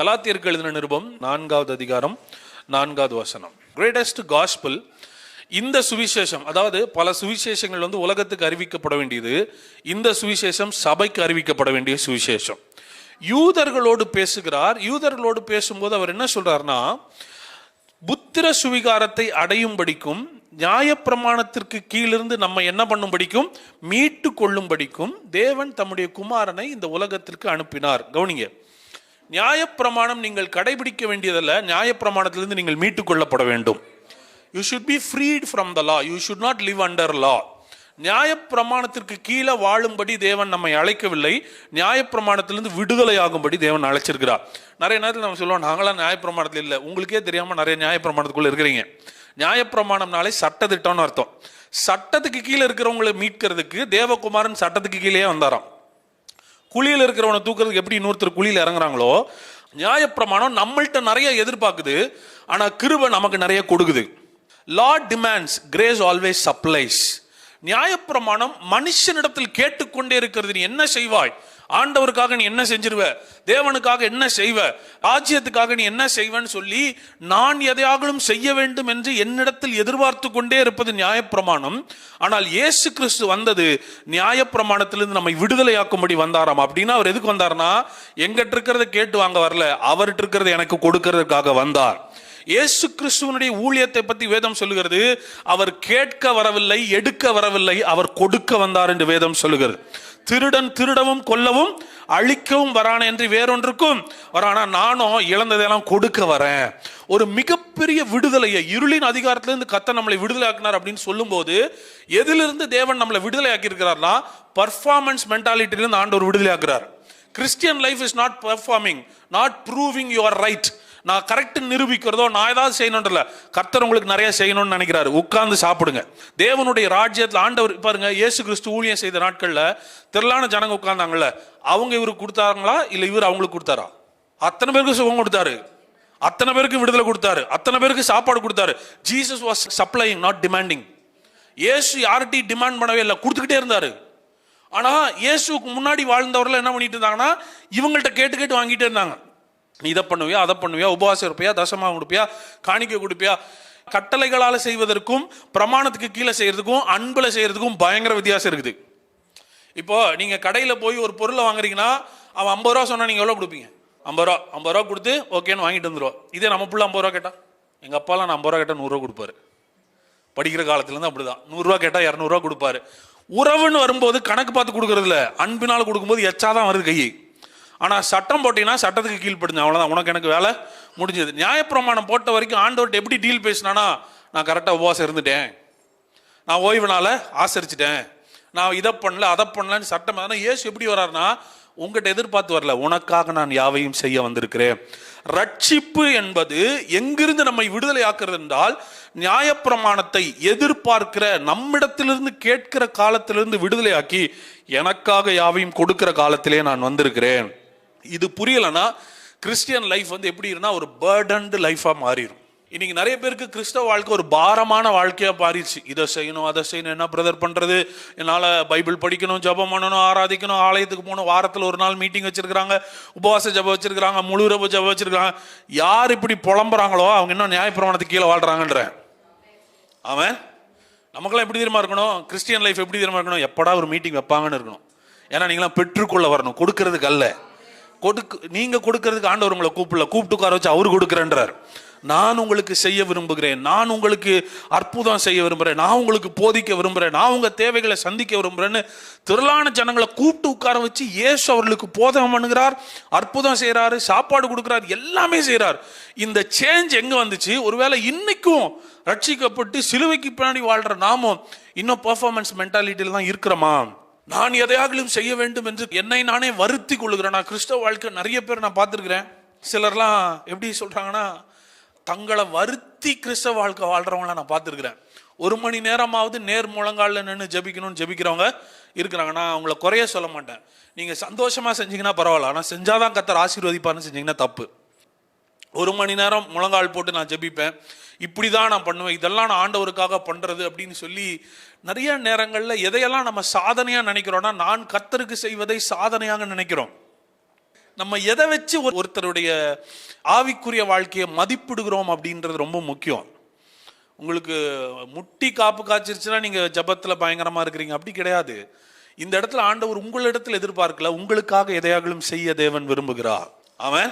கலாத்தியருக்கு எழுதின நிருபம் நான்காவது அதிகாரம் நான்காவது வசனம். கிரேட்டஸ்ட் காஸ்பிள் இந்த சுவிசேஷம் அதாவது பல சுவிசேஷங்கள் வந்து உலகத்துக்கு அறிவிக்கப்பட வேண்டியது இந்த சுவிசேஷம் சபைக்கு அறிவிக்கப்பட வேண்டிய சுவிசேஷம். யூதர்களோடு பேசுகிறார் யூதர்களோடு பேசும்போது அவர் என்ன சொல்றாருன்னா புத்திர சுவிகாரத்தை அடையும்படிக்கும் நியாயப்பிரமாணத்திற்கு கீழிருந்து நம்ம என்ன பண்ணும்படிக்கும் மீட்டு கொள்ளும்படிக்கும் தேவன் தம்முடைய குமாரனை இந்த உலகத்திற்கு அனுப்பினார். கவுனிங்க. நியாயப்பிரமாணம் நீங்கள் கடைபிடிக்க வேண்டியதல்ல. நியாயப்பிரமாணத்திலிருந்து நீங்கள் மீட்டு கொள்ளப்பட வேண்டும். You should be freed from the law you should not live under law நியாயப்பிரமாணத்திற்கு கீழே வாழும்படி தேவன் நம்மை அழைக்கவில்லை. நியாயப்பிரமாணத்திலிருந்து விடுதலை ஆகும்படி தேவன் அழைச்சிருக்கிறார். நிறைய நேரத்தில் நம்ம சொல்லுவோம் நாங்களாம் நியாயப்பிரமாணத்தில் இல்லை. உங்களுக்கே தெரியாமல் நிறைய நியாயப்பிரமாணத்துக்குள்ளே இருக்கிறீங்க. நியாயப்பிரமாணம்னாலே சட்டத்திட்டம்னு அர்த்தம். சட்டத்துக்கு கீழே இருக்கிறவங்களை மீட்கிறதுக்கு தேவகுமாரன் சட்டத்துக்கு கீழே வந்தாராம். குழியில் இருக்கிறவனை தூக்குறதுக்கு எப்படி இன்னொருத்தர் குழியில் இறங்குறாங்களோ நியாயப்பிரமாணம் நம்மள்கிட்ட நிறைய எதிர்பார்க்குது. ஆனால் கிருபை நமக்கு நிறைய கொடுக்குது. Lord demands grace always supplies நியாயப்பிரமாணம் மனுஷனிடத்தில் கேட்டுக்கொண்டே இருக்கிறது. நீ என்ன செய்வாய்? ஆண்டவருக்காக நீ என்ன செஞ்சிருவ? தேவனுக்காக என்ன செய்வ? ராஜ்யத்துக்காக நீ என்ன செய்வன்னு சொல்லி நான் எதையாகலும் செய்ய வேண்டும் என்று என்னிடத்தில் எதிர்பார்த்து கொண்டே இருப்பது நியாயப்பிரமாணம். ஆனால் இயேசு கிறிஸ்து வந்தது நியாயப்பிரமாணத்திலிருந்து நம்மை விடுதலையாக்கும்படி வந்தாராம். அப்படின்னா அவர் எதுக்கு வந்தார்னா எங்கிட்ட இருக்கிறத கேட்டு வாங்க வரல. அவர்கிட்ட இருக்கிறத எனக்கு கொடுக்கறதுக்காக வந்தார். இயேசு கிறிஸ்துவனுடைய ஊழியத்தை பத்தி வேதம் சொல்லுகிறது அவர் கேட்க வரவில்லை எடுக்க வரவில்லை அவர் கொடுக்க வந்தார் என்று வேதம் சொல்லுகிறது. திருடன் திருடவும் கொல்லவும் அழிக்கவும் வரான என்று வேறொன்றுக்கும். வரானா நானும் இழந்ததெல்லாம் கொடுக்க வரேன். ஒரு மிகப்பெரிய விடுதலையை இருளின் அதிகாரத்திலிருந்து கத்த நம்மளை விடுதலை ஆக்கினார் அப்படின்னு சொல்லும்போது எதிலிருந்து தேவன் நம்மளை விடுதலை ஆக்கியிருக்கிறார்னா பர்ஃபார்மன்ஸ் மென்டாலிட்டியிலிருந்து ஆண்டவர் விடுதலை ஆக்குறார் Christian life is not performing not proving your right நான் கரெக்ட் நிரூபிக்கிறதோ நான் ஏதாவது செய்யணும்ன்றல கர்த்தர் உங்களுக்கு நிறைய செய்யணும்னு நினைக்கிறாரு. உட்கார்ந்து சாப்பிடுங்க. தேவனுடைய ராஜ்யத்தில் ஆண்டவர் பாருங்க இயேசு கிறிஸ்து ஊழியம் செய்த நாட்களில் திரளான ஜனங்க உட்கார்ந்தாங்கல்ல அவங்க இவருக்கு கொடுத்தாங்களா இல்லை இவர் அவங்களுக்கு கொடுத்தாரா? அத்தனை பேருக்கு சுகம் கொடுத்தாரு. அத்தனை பேருக்கு விடுதலை கொடுத்தாரு. அத்தனை பேருக்கு சாப்பாடு கொடுத்தாரு. Jesus was supplying not demanding இயேசு யார்கிட்டையும் டிமாண்ட் பண்ணவே இல்லை. கொடுத்துக்கிட்டே இருந்தாரு. ஆனால் இயேசுக்கு முன்னாடி வாழ்ந்தவர்கள் என்ன பண்ணிட்டு இருந்தாங்கன்னா இவங்கள்ட்ட கேட்டு கேட்டு வாங்கிட்டே இருந்தாங்க. நீ இதை பண்ணுவியா அதை பண்ணுவியா உபவாசம் இருப்பியா தசமாக கொடுப்பியா காணிக்கை கொடுப்பியா? கட்டளைகளால் செய்வதற்கும் பிரமாணத்துக்கு கீழே செய்கிறதுக்கும் அன்பில் செய்கிறதுக்கும் பயங்கர வித்தியாசம் இருக்குது. இப்போ நீங்கள் கடையில் போய் ஒரு பொருளை வாங்குறீங்கன்னா அவன் ஐம்பது ரூபா சொன்னால் நீங்கள் எவ்வளோ கொடுப்பீங்க? ஐம்பது ரூபா ஐம்பது ரூபா கொடுத்து ஓகேன்னு வாங்கிட்டு வந்துடுவோம் இதே நம்ம பிள்ளை ஐம்பது ரூபா கேட்டால் எங்கள் அப்பாலாம் நான் ஐம்பது ரூபா கேட்டால் நூறுரூவா கொடுப்பாரு. படிக்கிற காலத்துலேருந்து அப்படி தான் நூறுரூவா கேட்டால் இரநூறுவா கொடுப்பாரு. உறவுன்னு வரும்போது கணக்கு பார்த்து கொடுக்குறதில்ல. அன்பினால் கொடுக்கும்போது எச்சாதான் வருது கை ஆனால் சட்டம் போட்டீங்கன்னா சட்டத்துக்கு கீழ்ப்படுங்க அவ்வளோதான் உனக்கு எனக்கு வேலை முடிஞ்சது. நியாயப்பிரமாணம் போட்ட வரைக்கும் ஆண்டவர்கிட்ட எப்படி டீல் பேசினானா நான் கரெக்டாக உபவாசம் இருந்துட்டேன். நான் ஓய்வுனால ஆசரிச்சிட்டேன். நான் இதை பண்ணல அதை பண்ணலன்னு சட்டம். ஆனால் ஏசு எப்படி வர்றாருன்னா உங்கள்கிட்ட எதிர்பார்த்து வரல. உனக்காக நான் யாவையும் செய்ய வந்திருக்கிறேன். ரட்சிப்பு என்பது எங்கிருந்து நம்மை விடுதலை ஆக்குறது என்றால் நியாயப்பிரமாணத்தை எதிர்பார்க்கிற நம்மிடத்திலிருந்து கேட்கிற காலத்திலிருந்து விடுதலையாக்கி எனக்காக யாவையும் கொடுக்கிற காலத்திலே நான் வந்திருக்கிறேன். இது புரியலைன்னா கிறிஸ்டியன் லைஃப் வந்து எப்படி இருந்தால் ஒரு பேர்டன்டு லைஃபாக மாறிடும் இன்னைக்கு நிறைய பேருக்கு கிறிஸ்தவ வாழ்க்கை ஒரு பாரமான வாழ்க்கையாக மாறிடுச்சு. இதை செய்யணும் அதை செய்யணும் என்ன பிரதர் பண்ணுறது என்னால் பைபிள் படிக்கணும் ஜெபம் பண்ணணும் ஆராதிக்கணும் ஆலயத்துக்கு போகணும் வாரத்தில் ஒரு நாள் மீட்டிங் வச்சுருக்கிறாங்க உபவாச ஜெபம் வச்சுருக்கிறாங்க முழு இரவு வச்சுருக்காங்க யார் இப்படி புலம்புறாங்களோ அவங்க இன்னும் நியாயப்பிரமாணத்துக்கு கீழே வாழ்கிறாங்கன்றேன் அவன் நமக்கெல்லாம் எப்படி தெரியுமா இருக்கணும்? கிறிஸ்டியன் லைஃப் எப்படி தெரியுமா இருக்கணும்? எப்படா ஒரு மீட்டிங் வைப்பாங்கன்னு இருக்கணும். ஏன்னா நீங்களாம் பெற்றுக்கொள்ள வரணும். கொடுக்கறதுக்கு அல்ல. கொடுக்கு நீங்கள் கொடுக்கறதுக்கு ஆண்டவர் உங்களை கூப்பிடல. கூப்பிட்டு உட்கார வச்சு அவரு கொடுக்குறேன்றார். நான் உங்களுக்கு செய்ய விரும்புகிறேன். நான் உங்களுக்கு அற்புதம் செய்ய விரும்புகிறேன் நான் உங்களுக்கு போதிக்க விரும்புகிறேன் நான் உங்கள் தேவைகளை சந்திக்க விரும்புகிறேன்னு திரளான ஜனங்களை கூப்பிட்டு உட்கார வச்சு இயேசு அவர்களுக்கு போதகம் பண்ணுகிறார் அற்புதம் செய்கிறாரு சாப்பாடு கொடுக்குறாரு எல்லாமே செய்கிறார் இந்த சேஞ்ச் எங்கே வந்துச்சு? ஒருவேளை இன்னைக்கும் ரட்சிக்கப்பட்டு சிலுவைக்கு பின்னாடி வாழ்கிற நாமும் இன்னும் பர்ஃபார்மன்ஸ் மென்டாலிட்டியில தான் இருக்கிறோமா? நான் எதையாகலும் செய்ய வேண்டும் என்று என்னை நானே வருத்தி கொள்ளுகிறேன். நான் கிறிஸ்தவ வாழ்க்கை நிறைய பேர் நான் பார்த்துருக்குறேன். சிலர்லாம் எப்படி சொல்கிறாங்கன்னா தங்களை வருத்தி கிறிஸ்தவ வாழ்க்கை வாழ்றவங்கள நான் பார்த்துருக்குறேன். ஒரு மணி நேரமாவது நேர் முழங்காலில் நின்று ஜெபிக்கணும்னு ஜெபிக்கிறவங்க இருக்கிறாங்க. நான் அவங்கள குறைய சொல்ல மாட்டேன். நீங்கள் சந்தோஷமாக செஞ்சீங்கன்னா பரவாயில்ல. ஆனால் செஞ்சாதான் கத்தர் ஆசீர்வதிப்பான்னு செஞ்சீங்கன்னா தப்பு. ஒரு மணி நேரம் முழங்கால் போட்டு நான் ஜெபிப்பேன். இப்படி தான் நான் பண்ணுவேன் இதெல்லாம் நான் ஆண்டவருக்காக பண்ணுறது அப்படின்னு சொல்லி நிறைய நேரங்களில் எதையெல்லாம் நம்ம சாதனையாக நினைக்கிறோம்னா நான் கத்தருக்கு செய்வதை சாதனையாக நினைக்கிறோம். நம்ம எதை வச்சு ஒருத்தருடைய ஆவிக்குரிய வாழ்க்கையை மதிப்பிடுகிறோம் அப்படின்றது ரொம்ப முக்கியம். உங்களுக்கு முட்டி காப்பு காய்ச்சிருச்சுன்னா நீங்கள் ஜபத்தில் பயங்கரமாக இருக்கிறீங்க அப்படி கிடையாது. இந்த இடத்துல ஆண்டவர் உங்களிடத்தில் எதிர்பார்க்கல உங்களுக்காக எதையாகலும் செய்ய தேவன் விரும்புகிறார். அவன்